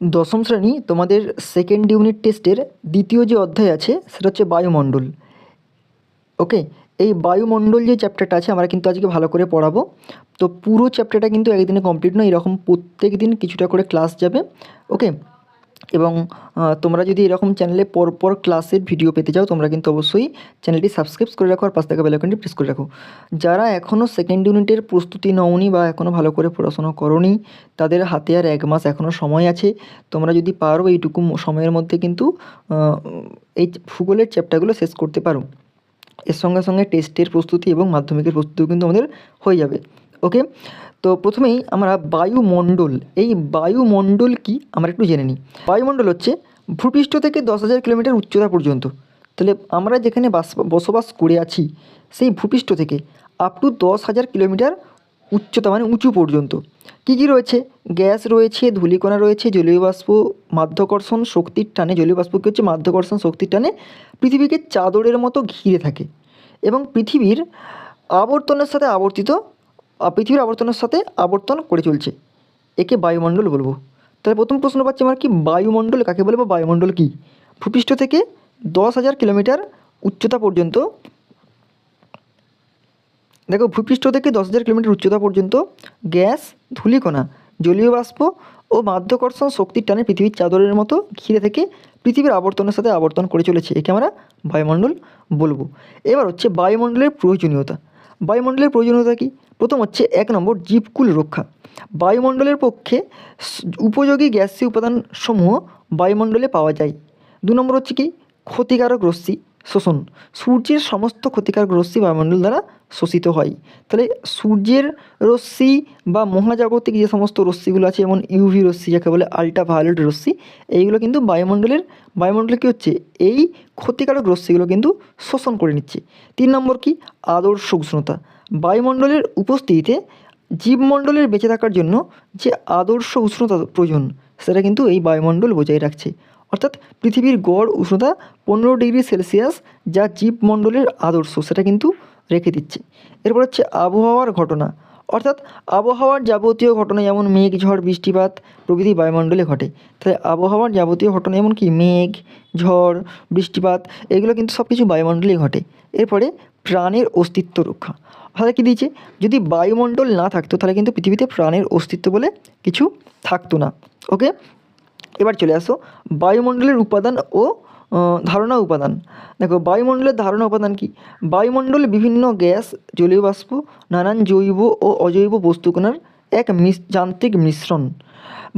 দশম শ্রেণি তোমাদের সেকেন্ড ইউনিট টেস্টের দ্বিতীয় যে অধ্যায় আছে, সেটা হচ্ছে বায়ুমণ্ডল। ওকে এই বায়ুমণ্ডল যে চ্যাপ্টারটা আছে, আমরা কিন্তু আজকে ভালো করে পড়াবো। তো পুরো চ্যাপ্টারটা কিন্তু একদিনে কমপ্লিট নয়, এরকম প্রত্যেক দিন কিছুটা করে ক্লাস যাবে। ওকে এবং তোমরা যদি এরকম চ্যানেলে পরপর ক্লাসের ভিডিও পেতে চাও, তোমরা কিন্তু অবশ্যই চ্যানেলটি সাবস্ক্রাইব করে রাখো আর পাশ থাকা বেলাইকনটি প্রেস করে রাখো। যারা এখনও সেকেন্ড ইউনিটের প্রস্তুতি নওনি বা এখনও ভালো করে পড়াশোনা করনি, তাদের হাতে আর এক মাস এখনও সময় আছে। তোমরা যদি পারো, এইটুকু সময়ের মধ্যে কিন্তু এই ভূগোলের চ্যাপ্টারগুলো শেষ করতে পারো। এর সঙ্গে সঙ্গে টেস্টের প্রস্তুতি এবং মাধ্যমিকের প্রস্তুতিও কিন্তু আমাদের হয়ে যাবে। ওকে তো প্রথমেই আমরা বায়ুমণ্ডল, এই বায়ুমণ্ডল কি? আমরা একটু জেনে নিই। বায়ুমণ্ডল হচ্ছে ভূপৃষ্ঠ থেকে দশ হাজার কিলোমিটার উচ্চতা পর্যন্ত। তাহলে আমরা যেখানে বাস, বসবাস করে আছি, সেই ভূপৃষ্ঠ থেকে আপ টু দশ হাজার কিলোমিটার উচ্চতা মানে উঁচু পর্যন্ত। কী কী রয়েছে? গ্যাস রয়েছে, ধূলিকণা রয়েছে, জলীয় বাষ্প মাধ্যাকর্ষণ শক্তির টানে, জলীয় বাষ্প কী হচ্ছে? মাধ্যাকর্ষণ শক্তির টানে পৃথিবীকে চাদরের মতো ঘিরে থাকে। এবং পৃথিবীর আবর্তনের সাথে আবর্তিত পৃথিবীর আবর্তনের সাথে আবর্তন করে চলছে। একে বায়ুমণ্ডল বলব। তাহলে প্রথম প্রশ্ন পাচ্ছি আমরা কি বায়ুমণ্ডল, কাকে বলব বায়ুমণ্ডল কি? ভূপৃষ্ঠ থেকে দশ হাজার কিলোমিটার উচ্চতা পর্যন্ত, দেখো ভূপৃষ্ঠ থেকে দশ হাজার কিলোমিটার উচ্চতা পর্যন্ত গ্যাস, ধূলিকণা, জলীয় বাষ্প ও মাধ্যাকর্ষণ শক্তির টানে পৃথিবীর চাদরের মতো ঘিরে থেকে পৃথিবীর আবর্তনের সাথে আবর্তন করে চলেছে। একে আমরা বায়ুমণ্ডল বলব। এবার হচ্ছে বায়ুমণ্ডলের প্রয়োজনীয়তা। বায়ুমণ্ডলের প্রয়োজনীয়তা কী? প্রথম হচ্ছে এক নম্বর জীবকুল রক্ষা। বায়ুমণ্ডলের পক্ষে উপযোগী গ্যাসীয় উপাদানসমূহ বায়ুমণ্ডলে পাওয়া যায়। দু নম্বর হচ্ছে কি? ক্ষতিকারক রশ্মি। শোষণ। সূর্যের সমস্ত ক্ষতিকারক রশ্মি বায়ুমণ্ডল দ্বারা শোষিত হয়। তাহলে সূর্যের রশ্মি বা মহাজাগতিক যে সমস্ত রশ্মিগুলো আছে, যেমন ইউভি রশ্মি, যাকে বলে আল্ট্রা ভায়োলেট রশ্মি, এইগুলো কিন্তু বায়ুমণ্ডলের, বায়ুমণ্ডলে কী হচ্ছে? এই ক্ষতিকারক রশ্মিগুলো কিন্তু শোষণ করে নিচ্ছে। তিন নম্বর কি? আদর্শ উষ্ণতা। বায়ুমণ্ডলের উপস্থিতিতে জীবমণ্ডলের বেঁচে থাকার জন্য যে আদর্শ উষ্ণতা প্রয়োজন, সেটা কিন্তু এই বায়ুমণ্ডল বজায় রাখছে। অর্থাৎ পৃথিবীর গড় উষ্ণতা পনেরো ডিগ্রি সেলসিয়াস যা জীবমণ্ডলের আদর্শ, সেটা কিন্তু রেখে দিচ্ছে। এরপর হচ্ছে আবহাওয়ার ঘটনা। অর্থাৎ আবহাওয়ার যাবতীয় ঘটনা যেমন মেঘ, ঝড়, বৃষ্টিপাত প্রভৃতি বায়ুমণ্ডলে ঘটে। তাহলে আবহাওয়ার যাবতীয় ঘটনা যেমন কি মেঘ, ঝড়, বৃষ্টিপাত, এগুলো কিন্তু সব কিছু বায়ুমণ্ডলেই ঘটে। এরপরে প্রাণের অস্তিত্ব রক্ষা। তাহলে কী দিয়েছে? যদি বায়ুমণ্ডল না থাকতো, তাহলে কিন্তু পৃথিবীতে প্রাণের অস্তিত্ব বলে কিছু থাকতো না। ওকে? এবার চলে আসো, বায়ুমণ্ডলের উপাদান ও ধারণা উপাদান। দেখো, বায়ুমণ্ডলের ধারণা উপাদান কি? বায়ুমণ্ডলে বিভিন্ন গ্যাস, জলীয় বাষ্প, নানান জৈব ও অজৈব বস্তুকণার এক যান্ত্রিক মিশ্রণ।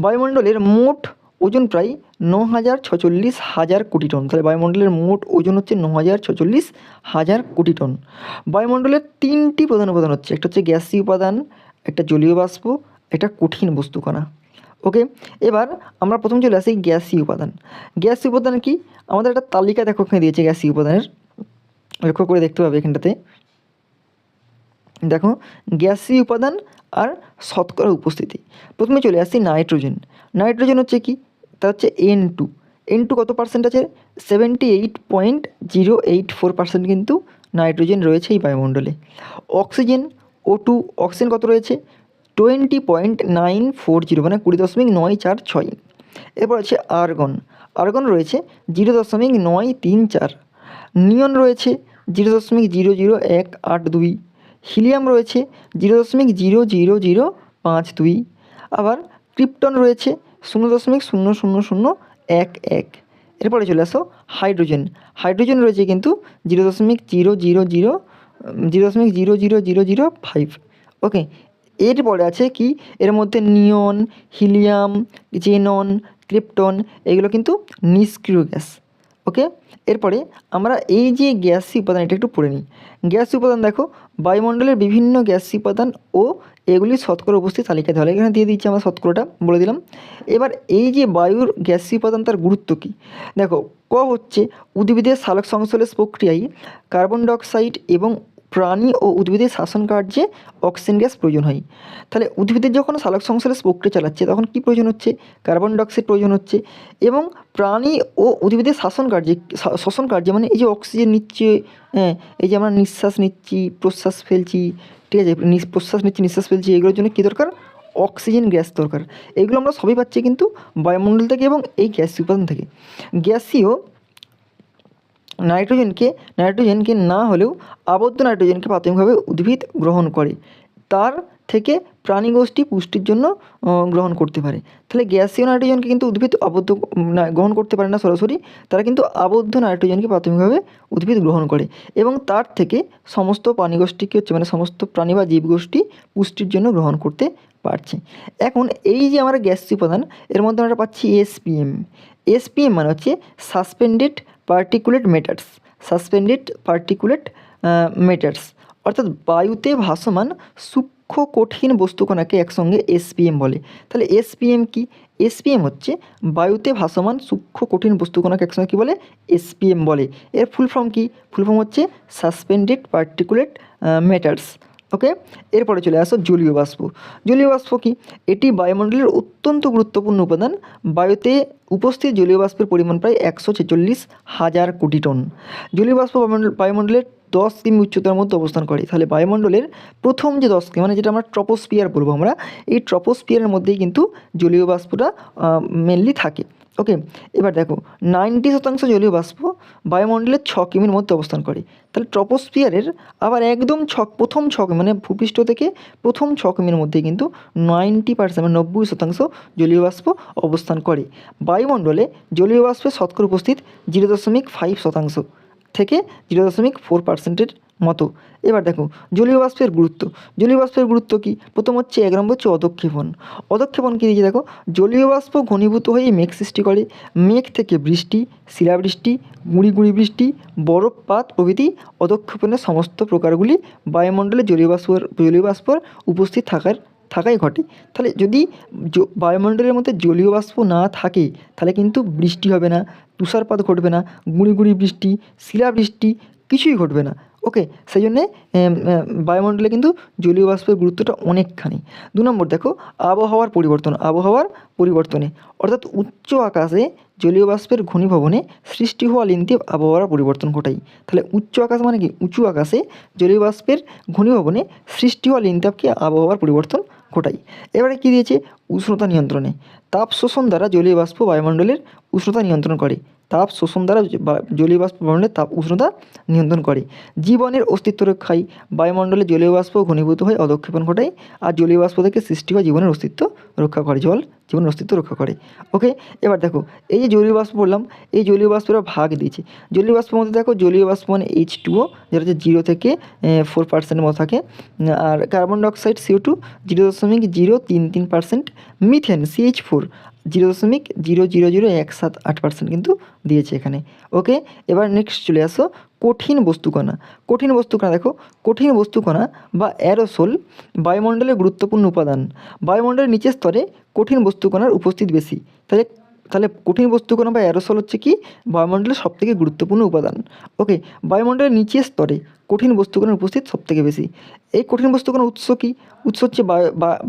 বায়ুমণ্ডলের মোট ওজন প্রায় ন হাজার ছচল্লিশ হাজার কোটি টন। তাহলে বায়ুমণ্ডলের মোট ওজন হচ্ছে ন হাজার ছচল্লিশ হাজার কোটি টন। বায়ুমণ্ডলের তিনটি প্রধান উপাদান হচ্ছে, একটা হচ্ছে গ্যাসীয় উপাদান, একটা জলীয় বাষ্প, একটা কঠিন বস্তুকণা ওকে এবার আমরা প্রথম চলে আসি গ্যাসীয় উপাদান। গ্যাসীয় উপাদান কি? আমাদের একটা তালিকা দেখো, ওখানে দিয়েছে গ্যাসীয় উপাদানের। লক্ষ্য করে দেখতে পাবে এখানটাতে। দেখো, গ্যাসীয় উপাদান আর শতকরা উপস্থিতি। প্রথমে চলে আসি নাইট্রোজেন। নাইট্রোজেন হচ্ছে কি? তা হচ্ছে এন টু এন টু কত পার্সেন্ট আছে? Seventy eight point zero eight four percent কিন্তু নাইট্রোজেন রয়েছে এই বায়ুমণ্ডলে। অক্সিজেন ও টু অক্সিজেন কত রয়েছে? Twenty point nine four zero মানে কুড়ি দশমিক নয় চার ছয়। এরপর আছে আর্গন। আর্গন রয়েছে জিরো দশমিক নয় তিন চার। নিয়ন রয়েছে জিরো দশমিক জিরো জিরো এক আট দুই। হিলিয়াম রয়েছে জিরো দশমিক জিরো জিরো জিরো পাঁচ দুই। আবার ক্রিপ্টন রয়েছে শূন্য দশমিক শূন্য শূন্য শূন্য এক এক। এরপরে চলে আসো হাইড্রোজেন। হাইড্রোজেন রয়েছে কিন্তু জিরো দশমিক জিরো জিরো জিরো জিরো দশমিক zero zero zero zero five. Okay এরপরে আছে কি? এর মধ্যে নিয়ন, হিলিয়াম, জেনন, ক্রিপ্টন, এগুলো কিন্তু নিষ্ক্রিয় গ্যাস। ওকে? এরপরে আমরা এই যে গ্যাসি উপাদান, এটা একটু পড়ে নিই। গ্যাসি উপাদান দেখো, বায়ুমণ্ডলের বিভিন্ন গ্যাসি উপাদান ও এগুলি শতকরা উপস্থিত তালিকা হলো। এখানে দিয়ে দিচ্ছি আমরা শতকরাটা, বলে দিলাম। এবার এই যে বায়ুর গ্যাসি উপাদান, তার গুরুত্ব কী? দেখো, ক হচ্ছে উদ্ভিদের সালোক সংশ্লেষ প্রক্রিয়ায় কার্বন ডাইঅক্সাইড এবং প্রাণী ও উদ্ভিদের শাসন কার্যে অক্সিজেন গ্যাস প্রয়োজন হয়। তাহলে উদ্ভিদের যখন সালোক সংশ্লেষ প্রক্রিয়া চালাচ্ছে, তখন কী প্রয়োজন হচ্ছে? কার্বন ডাইঅক্সাইড প্রয়োজন হচ্ছে এবং প্রাণী ও উদ্ভিদের শাসন কার্যে শ্বসন কার্যে মানে এই যে অক্সিজেন নিচ্ছে হ্যাঁ এই যে আমরা নিঃশ্বাস নিচ্ছি, প্রশ্বাস ফেলছি, ঠিক আছে প্রশ্বাস নিচ্ছি, নিঃশ্বাস ফেলছি, এগুলোর জন্য কী দরকার? অক্সিজেন গ্যাস দরকার। এগুলো আমরা সবই পাচ্ছি কিন্তু বায়ুমণ্ডল থেকে এবং এই গ্যাসীয় উপাদান থেকে। গ্যাসীয় নাইট্রোজেনকে নাইট্রোজেনকে না হলেও আবদ্ধ নাইট্রোজেনকে প্রাথমিকভাবে উদ্ভিদ গ্রহণ করে। তার থেকে প্রাণীগোষ্ঠী পুষ্টির জন্য গ্রহণ করতে পারে। তাহলে গ্যাসীয় নাইট্রোজেনকে কিন্তু উদ্ভিদ আবদ্ধ গ্রহণ করতে পারে না সরাসরি, তারা কিন্তু আবদ্ধ নাইট্রোজেনকে প্রাথমিকভাবে উদ্ভিদ গ্রহণ করে। এবং তার থেকে সমস্ত প্রাণীগোষ্ঠীকে হচ্ছে মানে সমস্ত প্রাণী বা জীবগোষ্ঠী পুষ্টির জন্য গ্রহণ করতে পারছে। এখন এই যে আমরা গ্যাসীয় উপাদান, এর মধ্যে আমরা পাচ্ছি এসপিএম। এসপিএম মানে হচ্ছে suspended particulate matters suspended particulate matters অর্থাৎ বায়ুতে ভাসমান সূক্ষ্ম কঠিন বস্তুকণাকে একসঙ্গে এসপিএম বলে। তাহলে এসপিএম কি? এসপিএম হচ্ছে বায়ুতে ভাসমান সূক্ষ্ম কঠিন বস্তুকণাকে একসঙ্গে কী বলে? এসপিএম বলে। এর ফুল ফর্ম কী? ফুল ফর্ম হচ্ছে সাসপেন্ডেড পার্টিকুলেট মেটার্স ওকে? এরপরে চলে আসো জলীয় বাষ্প। জলীয় বাষ্প কি? এটি বায়ুমণ্ডলের অত্যন্ত গুরুত্বপূর্ণ উপাদান। বায়ুতে উপস্থিত জলীয় বাষ্পের পরিমাণ প্রায় একশো ছেচল্লিশ হাজার কোটি টন। জলীয় বাষ্প বায়ুমণ্ডল, বায়ুমণ্ডলের দশ কিমি উচ্চতার মধ্যে অবস্থান করে। তাহলে বায়ুমণ্ডলের প্রথম যে দশ কিমি মানে যেটা আমরা ট্রপোস্পিয়ার বলব আমরা, এই ট্রপোস্পিয়ারের মধ্যেই কিন্তু জলীয় বাষ্পটা মেনলি থাকে। ওকে এবার দেখো নাইনটি শতাংশ জলীয় বাষ্প বায়ুমণ্ডলের ছ কিমির মধ্যে অবস্থান করে। তাহলে ট্রপোস্পিয়ারের আবার একদম ছক প্রথম ছক মানে ভূপৃষ্ঠ থেকে প্রথম ছ কিমির মধ্যে কিন্তু নাইনটি পার্সেন্ট মানে নব্বই শতাংশ জলীয় বাষ্প অবস্থান করে। বায়ুমণ্ডলে জলীয় বাষ্পের শতকরা উপস্থিত জিরো দশমিক ফাইভ শতাংশ থেকে জিরো দশমিক ফোর পার্সেন্টের মতো। এবার দেখো, জলীয় বাষ্পের গুরুত্ব। জলীয় বাষ্পের গুরুত্ব কী? প্রথম হচ্ছে এক নম্বর হচ্ছে অদক্ষেপণ অদক্ষেপণ কী দিয়েছে দেখো? জলীয় বাষ্প ঘনীভূত হয়ে মেঘ সৃষ্টি করে। মেঘ থেকে বৃষ্টি, শিলাবৃষ্টি, গুঁড়ি গুঁড়ি বৃষ্টি বরফপাত প্রভৃতি অদক্ষেপণের সমস্ত প্রকারগুলি বায়ুমণ্ডলে জলীয় বাষ্পর জলীয় বাষ্পর উপস্থিত থাকার থাকাই ঘটে। তাহলে যদি বায়ুমণ্ডলের মধ্যে জলীয় বাষ্প না থাকে, তাহলে কিন্তু বৃষ্টি হবে না, তুষারপাত ঘটবে না, গুঁড়ি গুঁড়ি বৃষ্টি, শিলাবৃষ্টি কিছুই ঘটবে না। ওকে সেই জন্যে বায়ুমণ্ডলে কিন্তু জলীয় বাষ্পের গুরুত্বটা অনেকখানি। দু নম্বর দেখো, আবহাওয়ার পরিবর্তন, আবহাওয়ার পরিবর্তনে। অর্থাৎ উচ্চ আকাশে জলীয় বাষ্পের ঘনীভবনে সৃষ্টি হওয়া লিন্তি আবহাওয়ার পরিবর্তন ঘটায় তাহলে উচ্চ আকাশ মানে কি? উঁচু আকাশে জলীয় বাষ্পের ঘনীভবনে সৃষ্টি হওয়া লিনতাপকে আবহাওয়ার পরিবর্তন ঘটায় এবারে কী দিয়েছে? উষ্ণতা নিয়ন্ত্রণে। তাপ শোষণ দ্বারা জলীয় বাষ্প বায়ুমণ্ডলের উষ্ণতা নিয়ন্ত্রণ করে। তাপ শোষণ দ্বারা জলীয় বাষ্প বায়ুমণ্ডলের তাপ উষ্ণতা নিয়ন্ত্রণ করে। জীবনের অস্তিত্ব রক্ষায় বায়ুমণ্ডলে জলীয় বাষ্প ঘনীভূত হয়ে অদক্ষেপণ ঘটায় আর জলীয় বাষ্প থেকে সৃষ্টি হয় জীবনের অস্তিত্ব রক্ষা করে, জল জীবনের অস্তিত্ব রক্ষা করে। ওকে, এবার দেখো, এই যে জলীয় বাষ্প বললাম, এই জলীয় বাষ্পের ভাগ দিয়েছে। জলীয় বাষ্পের মধ্যে দেখো, জলীয় বাষ্প মানে এইচ টুও যেটা হচ্ছে জিরো থেকে ফোর পার্সেন্টের মতো থাকে। আর carbon dioxide CO two zero দশমিক জিরো তিন তিন percent methane CH four zero দশমিক জিরো জিরো জিরো এক সাত আট পার্সেন্ট কিন্তু দিয়েছে এখানে। ওকে এবার নেক্সট চলে আসো কঠিন বস্তুকণা। কঠিন বস্তুকণা দেখো, কঠিন বস্তুকণা বা অ্যারোসোল বায়ুমণ্ডলের গুরুত্বপূর্ণ উপাদান। বায়ুমণ্ডলের নিচের স্তরে কঠিন বস্তুকণার উপস্থিত বেশি। তাহলে তাহলে কঠিন বস্তুকণা বা অ্যারোসল হচ্ছে কি? বায়ুমণ্ডলের সবথেকে গুরুত্বপূর্ণ উপাদান। ওকে বায়ুমণ্ডলের নিচের স্তরে কঠিন বস্তুকণার উপস্থিত সবথেকে বেশি। এই কঠিন বস্তুকণার উৎস কি? উৎস হচ্ছে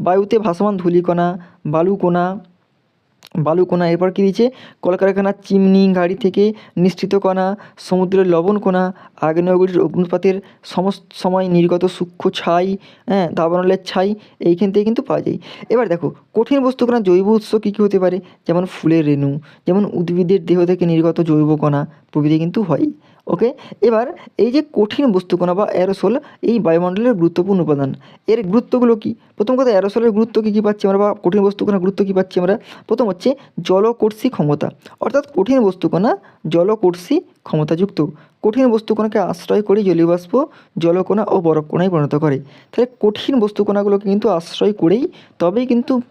বায়ুতে ভাসমান ধূলিকণা, বালুকণা বালুকণা এরপর কী দিয়েছে? কলকারখানার চিমনি, গাড়ি থেকে নিশ্চিত কণা, সমুদ্রের লবণ কণা আগ্নেয়গুলির অগ্নুৎপাতের সমস্ত সময় নির্গত সূক্ষ্ম ছাই হ্যাঁ দাবানলের ছাই, এইখান থেকে কিন্তু পাওয়া যায়। এবার দেখো, কঠিন বস্তুকণার জৈব উৎস কী কী হতে পারে? যেমন ফুলের রেণু, যেমন উদ্ভিদের দেহ থেকে নির্গত জৈব কণা প্রভৃতি কিন্তু হয়। ওকে এবার এই যে কঠিন বস্তুকণা বা অ্যারোসোল এই বায়ুমণ্ডলের গুরুত্বপূর্ণ উপাদান। এর গুরুত্বগুলো কি? প্রথম কথা অ্যারোসোলের গুরুত্ব কী কী পাচ্ছি আমরা বা কঠিন বস্তুকণার গুরুত্ব কী পাচ্ছি আমরা? প্রথম হচ্ছে জলকর্ষী ক্ষমতা। অর্থাৎ কঠিন বস্তুকণা জলকর্ষী ক্ষমতাযুক্ত। কঠিন বস্তুকণাকে আশ্রয় করে জলীয় বাষ্প জলকণা ও বরফকণায় পরিণত করে। তাহলে কঠিন বস্তুকণাগুলোকে কিন্তু আশ্রয় করেই, তবেই কিন্তু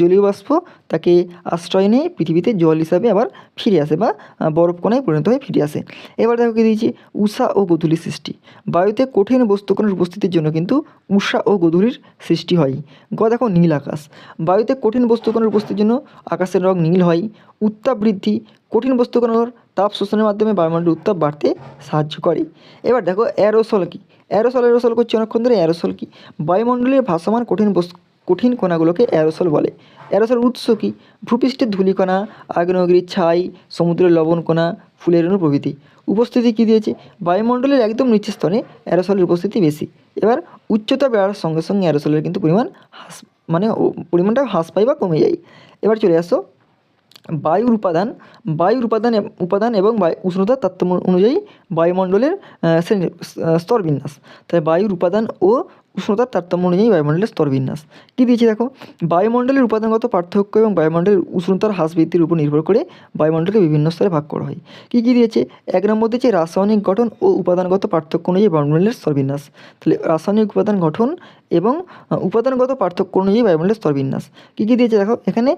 জলীয় বাষ্প তাকে আশ্রয় নিয়ে, পৃথিবীতে জল হিসাবে আবার ফিরে আসে বা বরফকণায় পরিণত হয়ে ফিরে আসে। এবার দেখো কি দিয়েছি, উষা ও গধূলির সৃষ্টি। বায়ুতে কঠিন বস্তুকণার উপস্থিতির জন্য কিন্তু উষা ও গধূলির সৃষ্টি হয়। গ, দেখো নীল আকাশ। বায়ুতে কঠিন বস্তুকণার উপস্থিতির জন্য আকাশের রং নীল হয়। উত্তাপ বৃদ্ধি। কঠিন বস্তুকণার তাপ শোষণের মাধ্যমে বায়ুমণ্ডলের উত্তাপ বাড়তে সাহায্য করে। এবার দেখো অ্যারোসল কি? অ্যারোসল অ্যারোসল করছে অনেকক্ষণ ধরে অ্যারোসল কি? বায়ুমণ্ডলের ভাসমান কঠিন বস্তু কঠিন কণাগুলোকে অ্যারোসল বলে। অ্যারোসল উৎস কি? ভূপৃষ্ঠের ধূলিকণা, আগ্নেয়গিরির ছাই, সমুদ্রের লবণ কণা, ফুলের রেণু প্রভৃতি উপস্থিতি কী দিয়েছে? বায়ুমণ্ডলের একদম নিচের স্তরে অ্যারোসলের উপস্থিতি বেশি। এবার উচ্চতা বেড়ার সঙ্গে সঙ্গে অ্যারোসলের কিন্তু পরিমাণ হ্রাস মানে পরিমাণটা হ্রাস পায় বা কমে যায়। এবার চলে আসো। বায়ুর উপাদান বায়ুর উপাদান উপাদান এবং বায়ু উষ্ণতার তারতম্য অনুযায়ী বায়ুমণ্ডলের স্তরবিন্যাস। তাই বায়ুর উপাদান ও উষ্ণতার তারতম্য অনুযায়ী বায়ুমণ্ডলের স্তরবিন্যাস। কী দিয়েছে দেখো? বায়ুমণ্ডলের উপাদানগত পার্থক্য এবং বায়ুমণ্ডলের উষ্ণতার হ্রাস বৃদ্ধির উপর নির্ভর করে বায়ুমণ্ডলকে বিভিন্ন স্তরে ভাগ করা হয়। কী কী দিয়েছে? এক নম্বর দিয়েছে রাসায়নিক গঠন ও উপাদানগত পার্থক্য অনুযায়ী বায়ুমণ্ডলের স্তরবিন্যাস। তাহলে রাসায়নিক উপাদান গঠন এবং উপাদানগত পার্থক্য অনুযায়ী বায়ুমণ্ডলের স্তরবিন্যাস। কী কী দিয়েছে দেখো? এখানে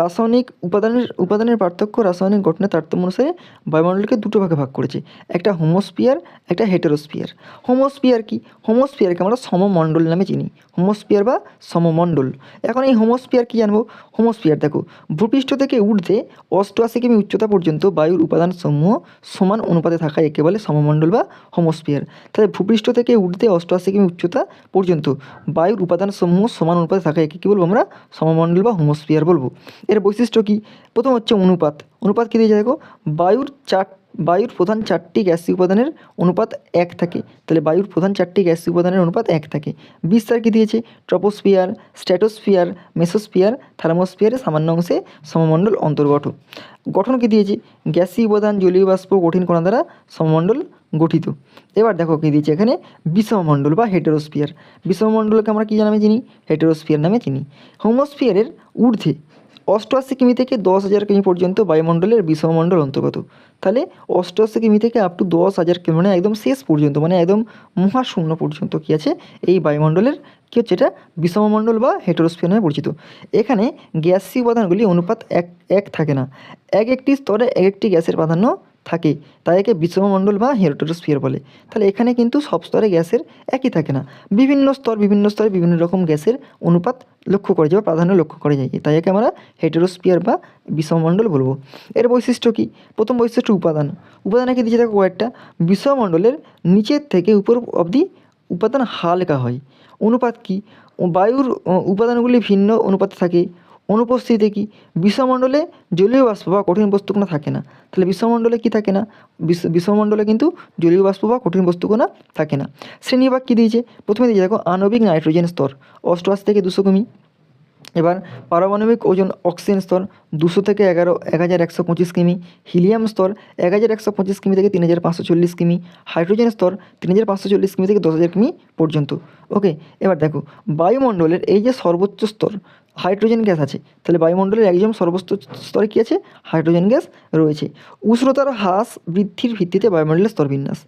রাসায়নিক উপাদানের উপাদানের পার্থক্য, রাসায়নিক গঠনের তারতম্য অনুসারে বায়ুমণ্ডলকে দুটো ভাগে ভাগ করেছে। একটা হোমোস্পিয়ার একটা হেটেরোস্পিয়ার হোমোস্পিয়ার কি? হোমোস্পিয়ারকে আমরা সমমণ্ডল নামে চিনি। হোমোস্পিয়ার বা সমমণ্ডল। এখন এই হোমোস্পিয়ার কি জানব? হোমোস্পিয়ার দেখো, ভূপৃষ্ঠ থেকে ঊর্ধ্বে অষ্টআশি কিমি উচ্চতা পর্যন্ত বায়ুর উপাদান সমূহ সমান অনুপাতে থাকা একে বলে সমমণ্ডল বা হোমোস্পিয়ার তাহলে ভূপৃষ্ঠ থেকে ঊর্ধ্বে অষ্টআশি কিমি উচ্চতা পর্যন্ত বায়ুর উপাদান সমূহ সমান অনুপাতে থাকা একে কী বলব আমরা? সমমণ্ডল বা হোমোস্পিয়ার বলব। এর বৈশিষ্ট্য কি? প্রথম হচ্ছে অনুপাত। অনুপাত কী দিয়েছে দেখো? বায়ুর চার বায়ুর প্রধান চারটি গ্যাসীয় উপাদানের অনুপাত এক থাকে। তাহলে বায়ুর প্রধান চারটি গ্যাসীয় উপাদানের অনুপাত এক থাকে। বিস্তার কী দিয়েছে? ট্রপোস্ফিয়ার স্ট্র্যাটোস্ফিয়ার মেসোস্ফিয়ার, থার্মোস্ফিয়ারের সামান্য অংশে সমমণ্ডল অন্তর্গত। গঠন কী দিয়েছে? গ্যাসীয় উপাদান জলীয় বাষ্প কঠিন কণা দ্বারা সমমণ্ডল গঠিত। এবার দেখো কী দিয়েছে এখানে বিষমমণ্ডল বা হেটেরোস্ফিয়ার। বিষমমণ্ডলকে আমরা কী নামে চিনি হেটেরোস্ফিয়ার নামে চিনি হোমোস্ফিয়ারের ঊর্ধ্বে অষ্টআশি কিমি থেকে দশ হাজার কিমি পর্যন্ত বায়ুমণ্ডলের বিষমমণ্ডল অন্তর্গত। তাহলে অষ্টআশি কিমি থেকে আপ টু দশ হাজার কিমি মানে একদম শেষ পর্যন্ত মানে একদম মহাশূন্য পর্যন্ত কী আছে? এই বায়ুমণ্ডলের কী হচ্ছে এটা? বিষমমণ্ডল বা হেটোরোস্ফিয়ার নামে পরিচিত। এখানে গ্যাসীয় উপাদানগুলি অনুপাত এক এক থাকে না। এক একটি স্তরে এক একটি গ্যাসের প্রাধান্য থাকে। তাই একে বিষমমণ্ডল বা হেরোটোস্ফিয়ার বলে। তাহলে এখানে কিন্তু সব স্তরে গ্যাসের একই থাকে না। বিভিন্ন স্তর, বিভিন্ন স্তরে বিভিন্ন রকম গ্যাসের অনুপাত লক্ষ্য করা যায় বা প্রাধান্য লক্ষ্য করা যায়। তাই একে আমরা হেটেরোস্ফিয়ার বা বিষমমণ্ডল বলব। এর বৈশিষ্ট্য কী? প্রথম বৈশিষ্ট্য উপাদান। উপাদানে কি দিয়েছে দেখো কয়েকটা। বিষমণ্ডলের নিচের থেকে উপর অবধি উপাদান হালকা হয়। অনুপাত কি? বায়ুর, উপাদানগুলি ভিন্ন অনুপাতে থাকে। অনুপস্থিতিতে কি? বিশ্বমণ্ডলে জলীয় বাষ্প বা কঠিন বস্তুকণা থাকে না। তাহলে বিশ্বমণ্ডলে কি থাকে না? বিশ্ব বিশ্বমণ্ডলে কিন্তু জলীয় বাষ্প বা কঠিন বস্তুকণা থাকে না। শ্রেণীবিভাগ কী দিয়েছে? প্রথমে দিয়েছে, দেখো, আণবিক নাইট্রোজেন স্তর। অষ্টআশি থেকে দুশো কিমি। এবার পারমাণবিক ওজন অক্সিজেন স্তর, দুশো থেকে এগারো এক হাজার একশো পঁচিশ কিমি। হিলিয়াম স্তর এক হাজার একশো পঁচিশ কিমি থেকে তিন হাজার পাঁচশো চল্লিশ কিমি। হাইড্রোজেন স্তর, তিন হাজার পাঁচশো চল্লিশ কিমি থেকে দশ হাজার কিমি পর্যন্ত। ওকে, এবার দেখো, বায়ুমণ্ডলের এই যে সর্বোচ্চ স্তর হাইড্রোজেন গ্যাস আছে। তাহলে বায়ুমণ্ডলের একজন সর্বোচ্চ স্তরে কী আছে? হাইড্রোজেন গ্যাস রয়েছে। উষ্ণতার হ্রাস বৃদ্ধির ভিত্তিতে বায়ুমণ্ডলের স্তরবিন্যাস।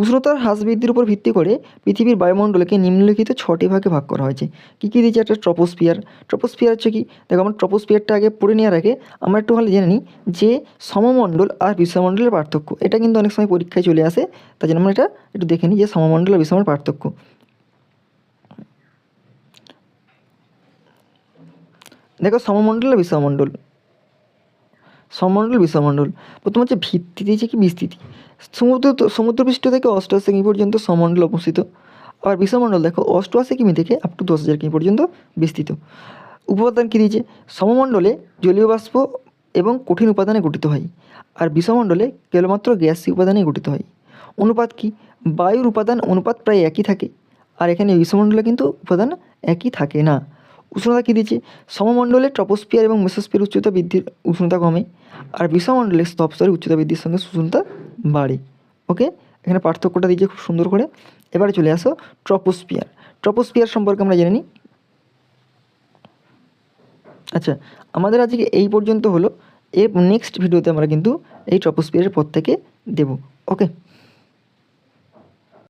উষ্ণতার হ্রাস বৃদ্ধির উপর ভিত্তি করে পৃথিবীর বায়ুমণ্ডলকে নিম্নলিখিত ছটি ভাগে ভাগ করা হয়েছে। কী কী দিয়েছে একটা ট্রপোস্ফিয়ার? ট্রপোস্ফিয়ার হচ্ছে কি? দেখো, আমরা ট্রপোস্ফিয়ারটা আগে পড়ে নেওয়ার আগে আমরা একটু ভালো জেনে নিই যে সমমণ্ডল আর বিশ্বমণ্ডলের পার্থক্য। এটা কিন্তু অনেক সময় পরীক্ষায় চলে আসে তাই জন্য আমরা এটা একটু দেখে নিই যে সমমণ্ডল আর বিশ্বমণ্ডল পার্থক্য। দেখো সমমণ্ডল আর বিশ্বমণ্ডল সমমণ্ডল বিশ্বমণ্ডল প্রথম হচ্ছে ভিত্তি দিয়েছে কি? বিস্তৃতি। সমুদ্র, সমুদ্রপৃষ্ঠ থেকে অষ্টআশি কিমি পর্যন্ত সমমণ্ডল অবস্থিত। আর বিশ্বমণ্ডল দেখো, অষ্টআশি কিমি থেকে আপ টু দশ হাজার কিমি পর্যন্ত বিস্তৃত। উপাদান কী দিয়েছে? সমমণ্ডলে জলীয় বাষ্প এবং কঠিন উপাদানে গঠিত হয়। আর বিশ্বমণ্ডলে কেবলমাত্র গ্যাসীয় উপাদানে গঠিত হয়। অনুপাত কি? বায়ুর উপাদান অনুপাত প্রায় একই থাকে। আর এখানে বিশ্বমণ্ডলে কিন্তু উপাদান একই থাকে না। উষ্ণতা কী দিয়েছে? সমমণ্ডলে ট্রপোস্ফিয়ার এবং মেসোস্ফিয়ার উচ্চতা বৃদ্ধির উষ্ণতা কমে আর বিশ্বমণ্ডলে স্তব স্তরে উচ্চতা বৃদ্ধির সঙ্গে উষ্ণতা বাড়ে। ওকে এখানে পার্থক্যটা দিয়েছে খুব সুন্দর করে। এবারে চলে আসো ট্রপোস্ফিয়ার। ট্রপোস্ফিয়ার সম্পর্কে আমরা জেনে নিই। আচ্ছা আমাদের আজকে এই পর্যন্ত হলো। এর নেক্সট ভিডিওতে আমরা কিন্তু এই ট্রপোস্ফিয়ারের পর থেকে দেবো। ওকে